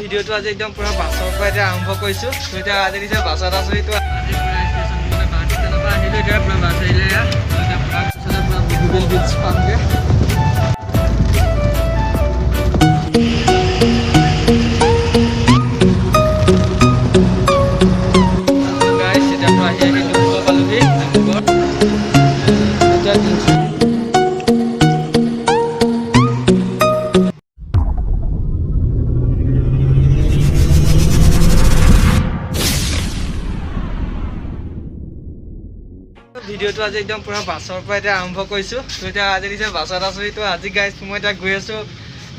ভিডিঅ'টো আজি একদম পূৰা বাছৰ পৰা এতিয়া আৰম্ভ কৰিছোঁ তো এতিয়া আজি নিশ্চয় বাছত আছোঁ এইটো আজি পূৰা ষ্টেচন মানে গুৱাহাটী ষ্টেচনৰ পৰা আহিলোঁ এতিয়া পূৰা বাছ আহিলে পূৰা পিছতে পূৰা বগীবিল বিচ পামগৈ এইটো আজি একদম পূৰা বাছৰ পৰা এতিয়া আৰম্ভ কৰিছোঁ তো এতিয়া আজি দিছে বাছত আছোঁ এইটো আজি গাইজ মই এতিয়া গৈ আছোঁ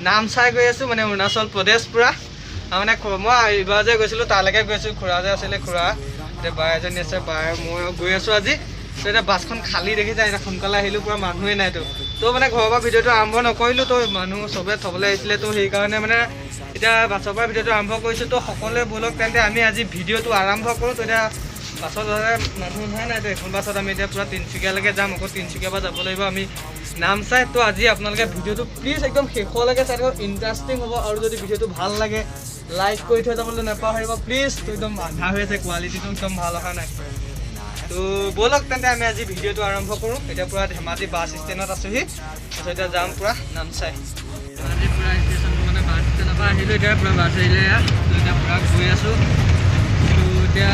নাম চাই গৈ আছোঁ মানে অৰুণাচল প্ৰদেশ পূৰা মানে মই এইবাৰ যে গৈছিলোঁ তালৈকে গৈছোঁ খুৰা যে আছিলে খুৰা এতিয়া বা এজনী আছে বাই মই গৈ আছোঁ আজি তো এতিয়া বাছখন খালী দেখিছে এতিয়া সোনকালে আহিলোঁ পূৰা মানুহেই নাইতো তো মানে ঘৰৰ পৰা ভিডিঅ'টো আৰম্ভ নকৰিলোঁ তো মানুহ চবে থ'বলৈ আহিছিলে তো সেইকাৰণে মানে এতিয়া বাছৰ পৰা ভিডিঅ'টো আৰম্ভ কৰিছোঁ তো সকলোৱে ব'লক তেন্তে আমি আজি ভিডিঅ'টো আৰম্ভ কৰোঁ তো এতিয়া বাছত হ'লে মানুহ নাই নাই এইখন বাছত আমি এতিয়া পূৰা তিনিচুকীয়ালৈকে যাম আকৌ তিনিচুকীয়াৰ পৰা যাব লাগিব আমি নাম চাই তো আজি আপোনালোকে ভিডিঅ'টো প্লিজ একদম শেষলৈকে চাই থাকক ইণ্টাৰেষ্টিং হ'ব আৰু যদি ভিডিঅ'টো ভাল লাগে লাইক কৰি থৈ যাবলৈ নাপাহৰিব প্লিজ তো একদম আধা হৈ আছে কোৱালিটিটো একদম ভাল অহা নাই তো ব'লক তেন্তে আমি আজি ভিডিঅ'টো আৰম্ভ কৰোঁ এতিয়া পূৰা ধেমাজি বাছ ষ্টেণ্ডত আছোহি তাৰপিছত এতিয়া যাম পূৰা নামচাই আজি পূৰা ষ্টেচন মানে বাছ ষ্টেণ্ডৰ পৰা আহিলোঁ এতিয়া পূৰা বাছ আহিলে ইয়াত এতিয়া পূৰা গৈ আছোঁ তো এতিয়া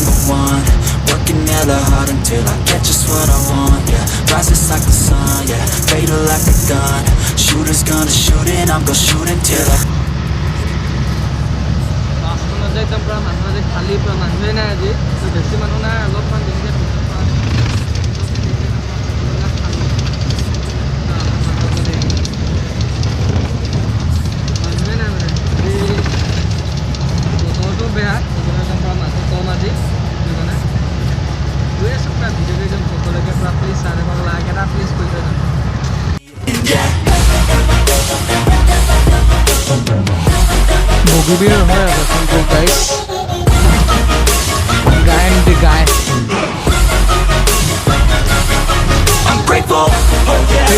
number one Working hella hard until I get just what I want, yeah Rises like the sun, yeah Fatal like a gun Shooters gonna shoot and I'm gonna shoot until I I'm the जायचं पण माणसाचे खाली पण मानवे नाही आधी तर देशी मानू नाही आलो पण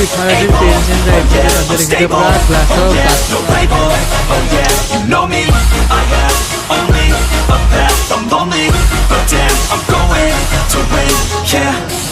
eternity begins in the infinite under the heat No label, oh yeah, you know me. I have only a path. I'm lonely, but damn, I'm going to win. Yeah.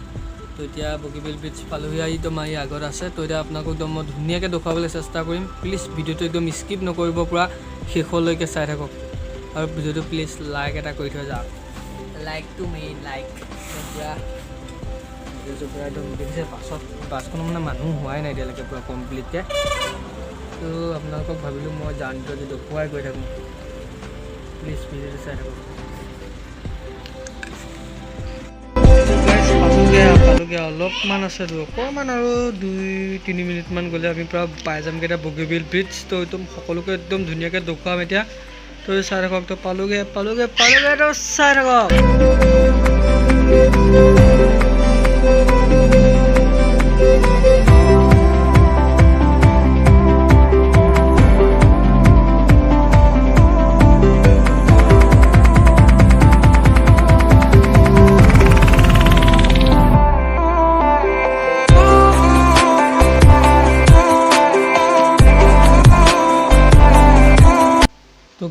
তো এতিয়া বগীবিল ব্ৰিজ পালোহি আহি একদম আহি আগত আছে তো এতিয়া আপোনালোকক একদম মই ধুনীয়াকৈ দেখুৱাবলৈ চেষ্টা কৰিম প্লিজ ভিডিঅ'টো একদম স্কিপ নকৰিব পৰা শেষলৈকে চাই থাকক আৰু ভিডিঅ'টো প্লিজ লাইক এটা কৰি থৈ যাওক লাইক টু মেইন লাইক দেখিছে পাছত বাছখনো মানে মানুহ হোৱাই নাই এতিয়ালৈকে পূৰা কমপ্লিটকৈ তো আপোনালোকক ভাবিলোঁ মই জাৰ্ণিটো যদি দেখুৱাই গৈ থাকোঁ প্লিজ ভিডিঅ'টো চাই থাকক এতিয়া অলপমান আছে অকণমান আৰু দুই তিনি মিনিটমান গ'লে আমি পূৰা পাই যামগৈ এতিয়া বগীবিল ব্রিজ তো একদম সকলোকে একদম ধুনিয়াকে দেখুৱাম এতিয়া তো চাই থাকক তো পালোগে পালোগে পালোগে তো চাই থাকক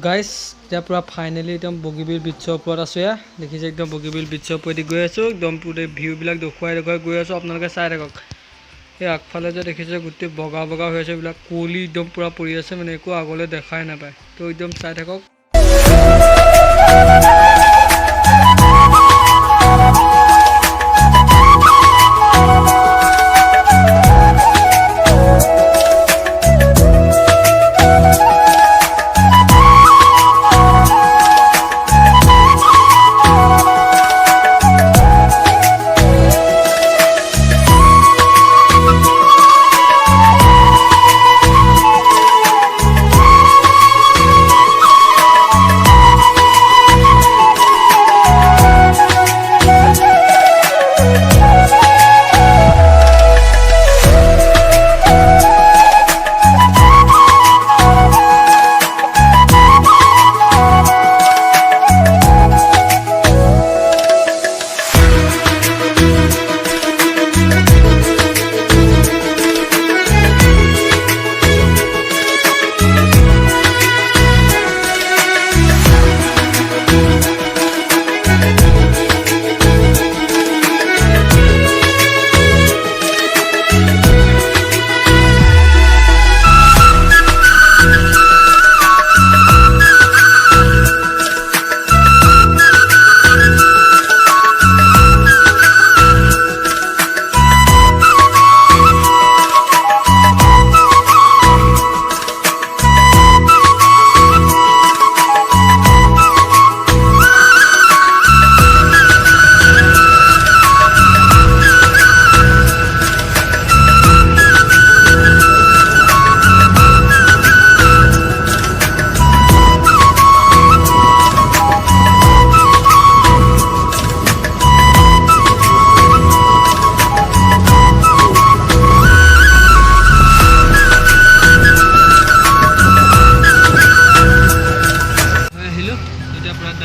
গাইজ এতিয়া পুৰা ফাইনেলি একদম বগীবিল ব্ৰিজৰ ওপৰত আছোঁ ইয়াত দেখিছে একদম বগীবিল ব্ৰিজৰ ওপৰেদি গৈ আছোঁ একদম গোটেই ভিউবিলাক দেখুৱাই দেখুৱাই গৈ আছোঁ আপোনালোকে চাই থাকক এই আগফালে যে দেখিছে গোটেই বগা বগা হৈ আছে এইবিলাক কুঁৱলি একদম পূৰা পৰি আছে মানে একো আগলৈ দেখাই নাপায় তো একদম চাই থাকক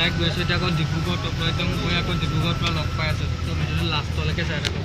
গৈ গৈছোঁ এতিয়া আকৌ ডিব্ৰুগড় তপলৈ একদম গৈ আকৌ ডিব্ৰুগড়ৰ পৰা লগ পাই আছোঁ তো ভিডিঅ'টো লাষ্টলৈকে চাই থাকক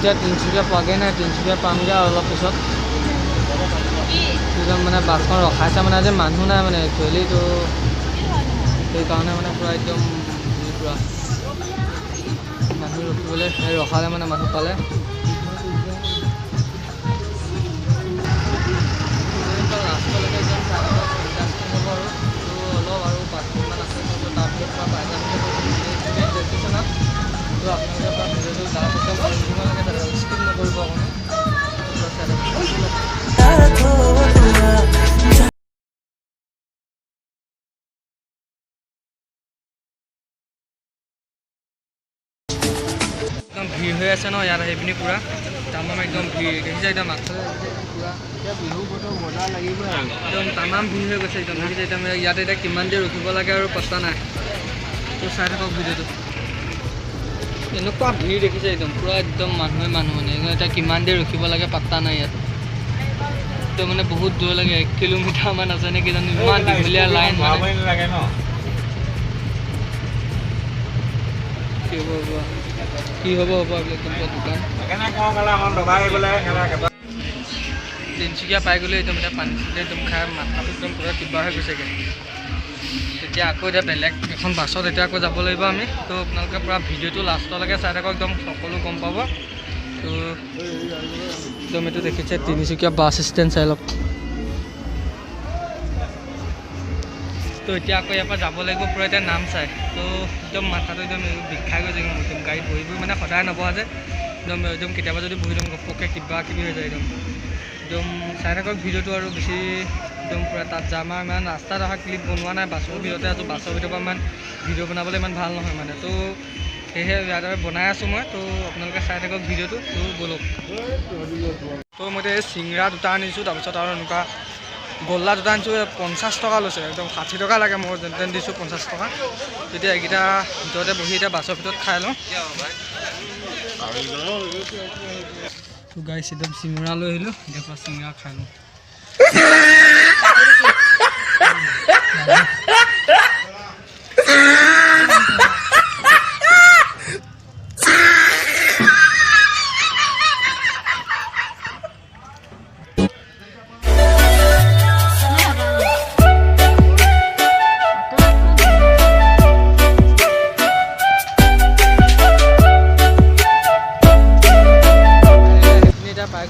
এতিয়া তিনিচুকীয়া পোৱাগৈ নাই তিনিচুকীয়া পামগৈ আৰু অলপ পিছত মানে বাছখন ৰখাইছে মানে আজি মানুহ নাই মানে একচুৱেলিটো সেইকাৰণে মানে পূৰা একদম হেৰি পূৰা মানুহ ৰখিবলৈ সেই ৰখালে মানে মানুহ পালে লাষ্টলৈকে একদম বাইপাছ হ'ব আৰু অলপ আৰু বাথৰুমমান আছে তাৰপিছত পৰা বাইপাছ একদম ভিৰ হৈ আছে ন ইয়াত আহি পিনি পূৰা তামাম একদম ভিৰ দেখিছে একদম মাছলৈ এতিয়া বিহু বতৰ একদম তামাম ভিৰ হৈ গৈছে একদম দেখিছে একদম ইয়াত এতিয়া কিমান দেৰি ৰখিব লাগে আৰু পতা নাই তো চাই থাকক ভিডিঅ'টো এনেকুৱা ভিৰ দেখিছে একদম পুৰা একদম মানুহে মানুহ মানে এতিয়া কিমান দেৰি ৰখিব লাগে পাত্তা নাই ইয়াত তো মানে বহুত দূৰ লাগে এক কিলোমিটাৰ মান আছে নেকি জানো ইমান দীঘলীয়া লাইন কি হ'ব হ'ব তিনিচুকীয়া পাই গলে একদম এতিয়া পানী চানি একদম খাই মাথাটো একদম পুৰা কিবা হৈ গৈছেগৈ এতিয়া আকৌ এতিয়া বেলেগ এখন বাছত এতিয়া আকৌ যাব লাগিব আমি তো আপোনালোকে পূৰা ভিডিঅ'টো লাষ্টলৈকে চাই থাকক একদম সকলো গম পাব তো একদম এইটো দেখিছে তিনিচুকীয়া বাছ ষ্টেণ্ড চাই লওক তো এতিয়া আকৌ ইয়াৰ পৰা যাব লাগিব পূৰা এতিয়া নাম চাই তো একদম মাথাটো একদম বিষাই গৈছে একদম একদম গাড়ীত বহি মানে সদায় নবহা যে একদম একদম কেতিয়াবা যদি বহি দিম ঘপককৈ কিবা কিবি হৈ যায় একদম একদম চাই থাকক ভিডিঅ'টো আৰু বেছি একদম পুরো তাত যা আমার ইমান রাস্তার অহা ক্লিপ বনোয়া নাই বাসর ভিতরে আছো বাসর ভিতর ইমান ভিডিও বনাবলে ইমান ভাল নহয় মানে তো সে ইয়াদে বনায় আছো মানে তো আপনাদের চাই থাকব ভিডিওটো তো বলক তো মতে সিঙ্গা দুটা আনিছো তারপর আর এনেকা গোল্লা দুটা আনছো পঞ্চাশ টাকা লোক একদম ষাঠি টাকা লাগে মোট যেন তেন দিছো পঞ্চাশ টাকা এটা এইকটা ভিতরে বহি এটা বাসর ভিতর খাই লো গাইছি একদম চিঙড়া লো এটা পুরো চিঙড়া খাই লো পাই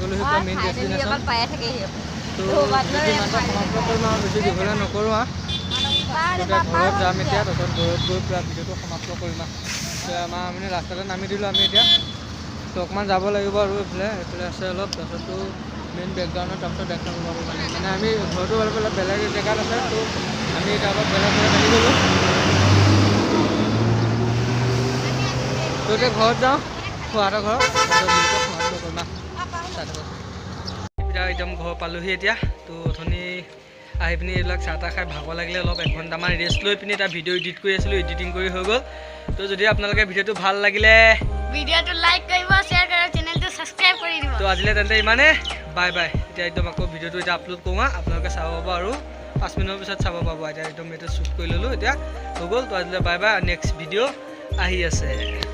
গ'লোহি মেইন ডেষ্টিনেশ্যন তো ভিডিঅ'টো সমাপ্ত কৰিম আৰু বেছি দীঘলীয়া নকৰোঁ আৰু ঘৰত যাম এতিয়া তাৰপিছত ঘৰত গৈ পেলাই ভিডিঅ'টো সমাপ্ত কৰিম আৰু আমাৰ আমি মানে ৰাস্তাতে নামি দিলোঁ আমি এতিয়া তো অকণমান যাব লাগিব আৰু এইফালে এইফালে আছে অলপ তাৰপিছতো মেইন বেকগ্ৰাউণ্ডত তাৰপিছত দেখা পাব মানে মানে আমি ঘৰটো অলপ অলপ বেলেগ জেগাত আছে তো আমি তাৰ অলপ বেলেগ জেগাত আহি গ'লোঁ তো ঘৰত যাওঁ খুৱাহঁতৰ ঘৰত সমাপ্ত কৰিম এতিয়া একদম ঘৰ পালোহি এতিয়া তো অথনি আহি পিনি এইবিলাক চাহ তাহ খাই ভাগ লাগিলে অলপ এঘণ্টামান ৰেষ্ট লৈ পিনি এটা ভিডিঅ' ইডিট কৰি আছিলোঁ ইডিটিং কৰি হৈ গ'ল তো যদি আপোনালোকে ভিডিঅ'টো ভাল লাগিলে ভিডিঅ'টো লাইক কৰিব শ্বেয়াৰ কৰিব চেনেলটো ছাবস্ক্ৰাইব কৰি দিব তো আজিলৈ তেন্তে ইমানে বাই বাই এতিয়া একদম আকৌ ভিডিঅ'টো এতিয়া আপলোড কৰোঁ আপোনালোকে চাব পাব আৰু পাঁচ মিনিটৰ পিছত চাব পাব এতিয়া একদম এইটো শ্বুট কৰি ল'লোঁ এতিয়া হৈ গ'ল তো আজিলৈ বাই বাই নেক্সট ভিডিঅ' আহি আছে